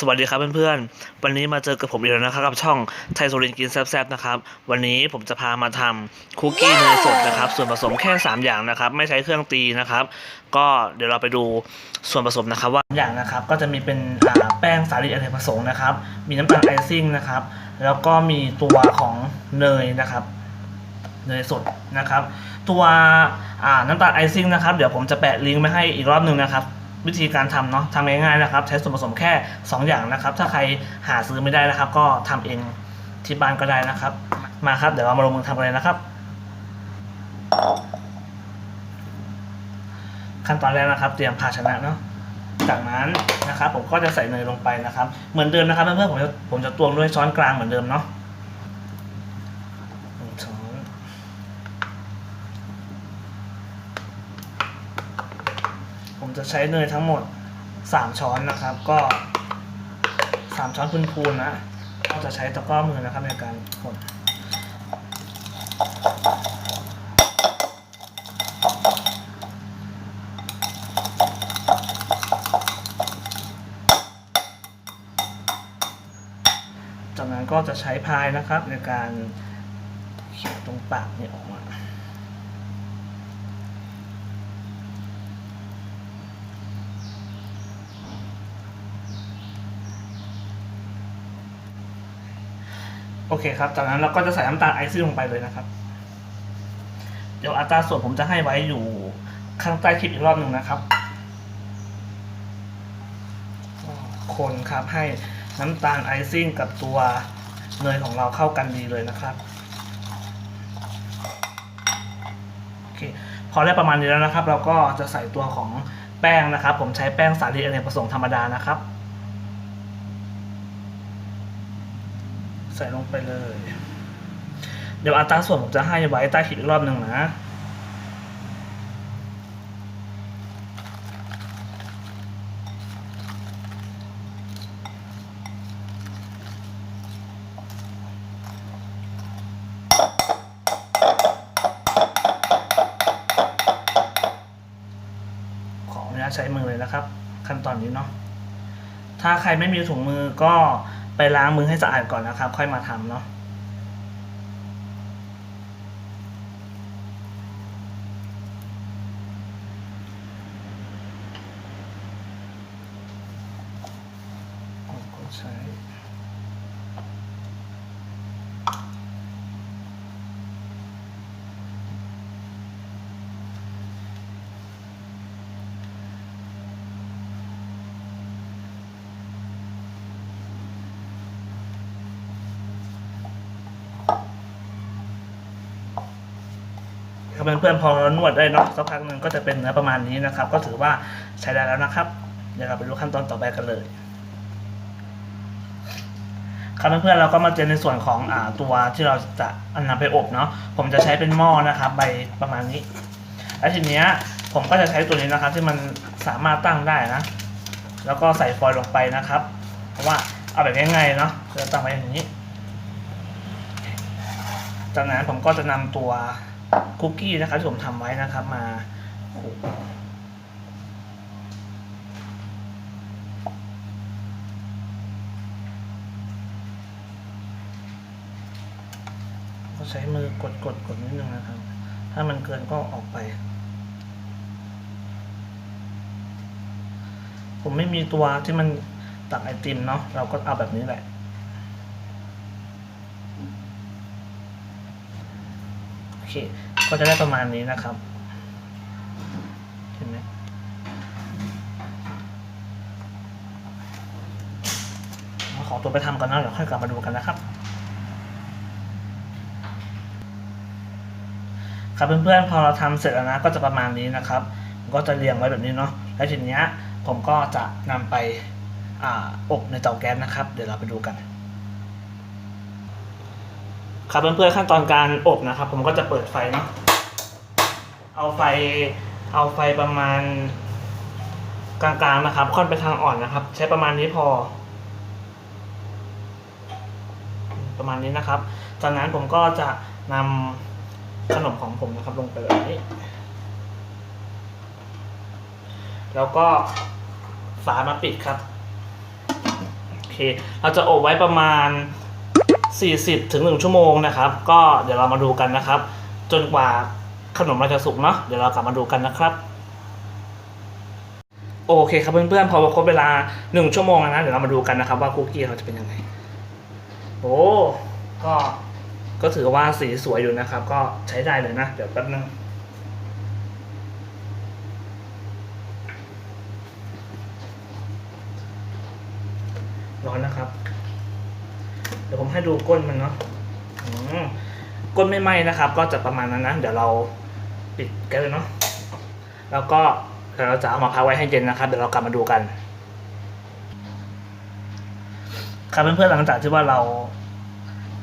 สวัสดีครับเพื่อนๆ วันนี้มาเจอกับผมอีกแล้วนะครับกับช่องไทยโซลินกินแซ่บๆนะครับ วันนี้ผมจะพามาทำคุกกี้เนยสดนะครับ ส่วนผสมแค่ 3 อย่างนะครับ ไม่ใช้เครื่องตีนะครับ ก็เดี๋ยวเราไปดูส่วนผสมนะครับว่าอย่างนะครับ ก็จะมีเป็นอ่าแป้งสาลีอเนกประสงค์นะครับ มีน้ำตาลไอซิ่งนะครับ แล้วก็มีตัวของเนยนะครับ เนยสดนะครับ ตัวอ่าน้ำตาลไอซิ่งนะครับ เดี๋ยวผมจะแปะลิงก์ไว้ให้อีกรอบหนึ่งนะครับ วิธีการทำเนาะทำง่ายๆนะครับ ใช้ส่วนผสมแค่ 2 อย่างนะครับ ถ้าใครหาซื้อไม่ได้นะครับ ก็ทำเองที่บ้านก็ได้นะครับ มาครับเดี๋ยวเรามาลงมือทำกันเลยนะครับ ขั้นตอนแรกนะครับ เตรียมภาชนะเนาะจากนั้นนะครับ ผมก็จะใส่เนยลงไปนะครับ เหมือนเดิมนะครับเพื่อนๆผมจะผมจะตวงด้วยช้อนกลางเหมือนเดิมเนาะหนึ่งช้อน ผม จะใช้เนยทั้งหมด 3 ช้อนนะครับ ก็ 3 ช้อนพูนๆนะก็จะใช้ตะกร้อมือนะครับในการกดจากนั้นก็จะใช้พายนะครับในการเขียตรงปากนี่ออกมา โอเคครับ จากนั้นเราก็จะใส่น้ำตาลไอซิ่งลงไปเลยนะครับ เดี๋ยวอัตราส่วนผมจะให้ไว้อยู่ข้างใต้คลิปอีกรอบหนึ่งนะครับ คนครับให้น้ำตาลไอซิ่งกับตัวเนยของเราเข้ากันดีเลยนะครับโอเคพอได้ประมาณนี้แล้วนะครับ เราก็จะใส่ตัวของแป้งนะครับ ผมใช้แป้งสาลีอเนกประสงค์ธรรมดานะครับ ใส่ลงไปเลย เดี๋ยวอัตราส่วนผมจะให้ไว้ใต้คลิปอีกรอบหนึ่งนะขออนุญาตใช้มือเลยนะครับ ขั้นตอนนี้เนาะถ้าใครไม่มีถุงมือก็ ไปล้างมือให้สะอาดก่อนนะครับ ค่อยมาทำเนาะใช่ ก็ใช้ครับเพื่อนๆพอเรานวดได้เนาะสักพักหนึ่งก็จะเป็นเนื้อประมาณนี้นะครับ ก็ถือว่าใช้ได้แล้วนะครับ เดี๋ยวเราไปดูขั้นตอนต่อไปกันเลยครับเพื่อนๆเราก็มาเจอในส่วนของอตัวที่เราจะเอานำไปอบเนาะผมจะใช้เป็นหม้อนะครับใบประมาณนี้ แล้วทีเนี้ยผมก็จะใช้ตัวนี้นะครับ ที่มันสามารถตั้งได้นะ แล้วก็ใส่ฟอยล์ลงไปนะครับ เพราะว่าเอาแบบง่ายๆเนาะเราตั้งไว้อย่างนี้ จากนั้นผมก็จะนำตัว คุกกี้นะครับที่ผมทำไว้นะครับมาขูดก็ใช้มือกดกดกดนิดนึงนะครับ ถ้ามันเกินก็ออกไป ผมไม่มีตัวที่มันตักไอติมเนาะเราก็เอาแบบนี้แหละ โอ เคก็จะได้ประมาณนี้นะครับเห็นไหมขอตัวไปทำกันนะเดี๋ยวค่อยกลับมาดูกันนะครับ ครับเพื่อนๆพอเราทำเสร็จแล้วนะก็จะประมาณนี้นะครับ ก็จะเรียงไว้แบบนี้เนาะแล้วทีเนี้ยผมก็จะนำไปออบในเตาแก๊สนะครับ เดี๋ยวเราไปดูกัน ครับเพื่อนๆขั้นตอนการอบนะครับ ผมก็จะเปิดไฟเนาะเอาไฟเอาไฟประมาณกลางๆนะครับ ค่อนไปทางอ่อนนะครับ ใช้ประมาณนี้พอ ประมาณนี้นะครับ จากนั้นผมก็จะนำขนมของผมนะครับ ลงไปแบบนี้ แล้วก็ฝามาปิดครับ โอเค เราจะอบไว้ประมาณ 40ถึง1ชั่วโมงนะครับ ก็เดี๋ยวเรามาดูกันนะครับ จนกว่าขนมเราจะสุกเนาะเดี๋ยวเรากลับมาดูกันนะครับ โอเคครับเพื่อนๆพอครบเวลาหนึ่งชั่วโมงแล้วนะเดี๋ยวเรามาดูกันนะครับ ว่าคุกกี้เราจะเป็นยังไงโอ้ก็ก็ถือว่าสีสวยอยู่นะครับ ก็ใช้ได้เลยนะ เดี๋ยวแป๊บนึงร้อนนะครับ ดี๋ยวผมให้ดูก้นมันเนาะก้นไม่ไหม้นะครับ ก็จะประมาณนั้นนะเดี๋ยวเราปิดแก๊สเลยเนาะแล้วก็เดี๋ยวเราจะเอามาพักไว้ให้เย็นนะครับ เดี๋ยวเรากลับมาดูกัน ครับเพื่อนๆหลังจากที่ว่าเรา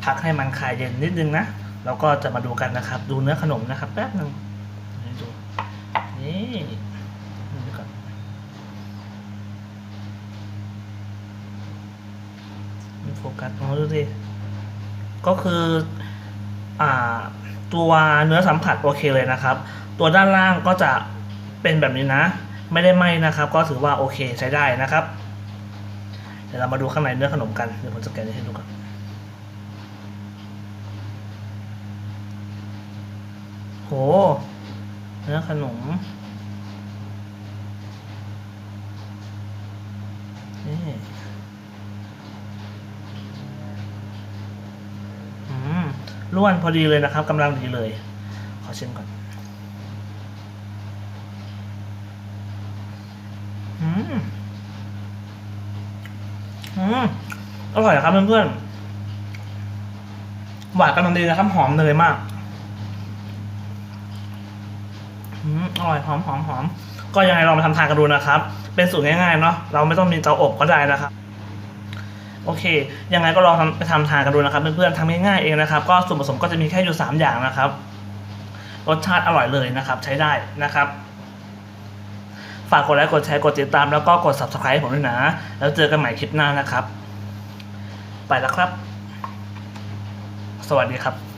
พักให้มันคลายเย็นนิดนึงนะเราก็จะมาดูกันนะครับ ดูเนื้อขนมนะครับแป๊บนึงนี่ดูนี่ดูก่อนมีโฟ กัสมองดูสิก็คืออ่าตัวเนื้อสัมผัสโอเคเลยนะครับ ตัวด้านล่างก็จะเป็นแบบนี้นะ ไม่ได้ไหมนะครับ ก็ถือว่าโอเคใช้ได้นะครับ เดี๋ยวเรามาดูข้างในเนื้อขนมกันเดี๋ยวผมจะแกะให้ดูก่อนโหเนื้อขนม นี่อื มร่วนพอดีเลยนะครับกำลังดีเลย ขอเชิมก่อนอืมอืมอร่อยครับเพื่อนๆหวานกำลังดีนะครับ หอมเนยมากอืมอร่อยหอมหอมหอมก็ยังไงลองมาทำทานกันดูนะครับ เป็นสูตรง่ายๆเนาะเราไม่ต้องมีเตาอบก็ได้นะครับ โอเค ยังไงก็ลองทำไปทำทานกันดูนะครับ เพื่อนๆทำง่ายๆเองนะครับ ก็ส่วนผสมก็จะมีแค่อยู่สามอย่างนะครับ รสชาติอร่อยเลยนะครับ ใช้ได้นะครับ ฝากกดไลค์กดแชร์กดติดตาม แล้วก็กด subscribe ผมด้วยนะ แล้วเจอกันใหม่คลิปหน้านะครับ ไปแล้วครับ สวัสดีครับ